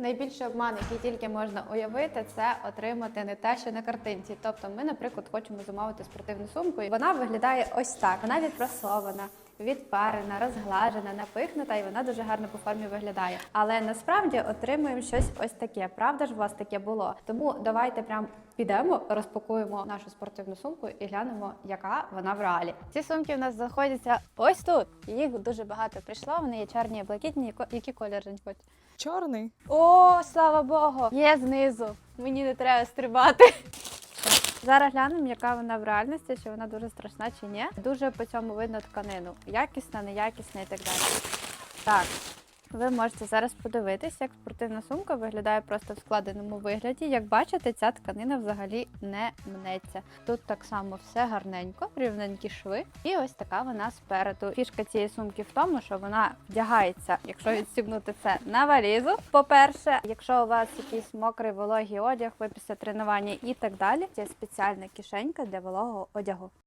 Найбільший обман, який тільки можна уявити, це отримати не те, що на картинці. Тобто, ми, наприклад, хочемо замовити спортивну сумку, і вона виглядає ось так. Вона відпрасована, відпарена, розглажена, напихнута, і вона дуже гарно по формі виглядає. Але насправді отримуємо щось ось таке. Правда ж у вас таке було? Тому давайте прям підемо, розпакуємо нашу спортивну сумку і глянемо, яка вона в реалі. Ці сумки в нас знаходяться ось тут. Їх дуже багато прийшло. Вони є чорні і блакитні. Які Жень, хоч? Чорний. О, слава Богу! Є знизу. Мені не треба стрибати. Зараз глянемо, яка вона в реальності, чи вона дуже страшна, чи ні. Дуже по цьому видно тканину. Якісна, неякісна і так далі. Так. Ви можете зараз подивитись, як спортивна сумка виглядає просто в складеному вигляді. Як бачите, ця тканина взагалі не мнеться. Тут так само все гарненько, рівненькі шви. І ось така вона спереду. Фішка цієї сумки в тому, що вона вдягається, якщо відстібнути це на валізу. По-перше, якщо у вас якийсь мокрий вологий одяг, ви після тренування і так далі, це спеціальна кишенька для вологого одягу.